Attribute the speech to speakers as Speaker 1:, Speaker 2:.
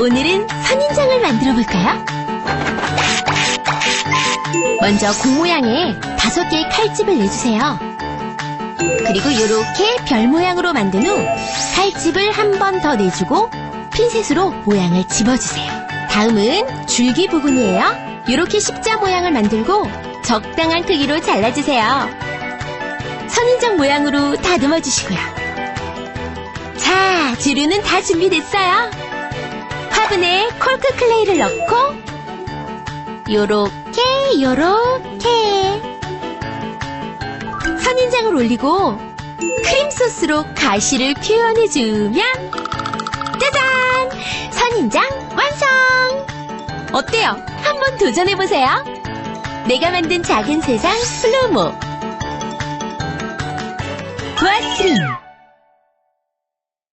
Speaker 1: 오늘은 선인장을 만들어 볼까요? 먼저 공 모양에 다섯 개의 칼집을 내주세요. 그리고 이렇게 별 모양으로 만든 후 칼집을 한 번 더 내주고 핀셋으로 모양을 집어주세요. 다음은 줄기 부분이에요. 이렇게 십자 모양을 만들고 적당한 크기로 잘라주세요. 선인장 모양으로 다듬어 주시고요. 자, 재료는 다 준비됐어요. 화분에 콜크 클레이를 넣고 요렇게 요렇게 선인장을 올리고 크림 소스로 가시를 표현해주면 짜잔! 선인장 완성! 어때요? 한번 도전해보세요. 내가 만든 작은 세상 플루모. 보아스트림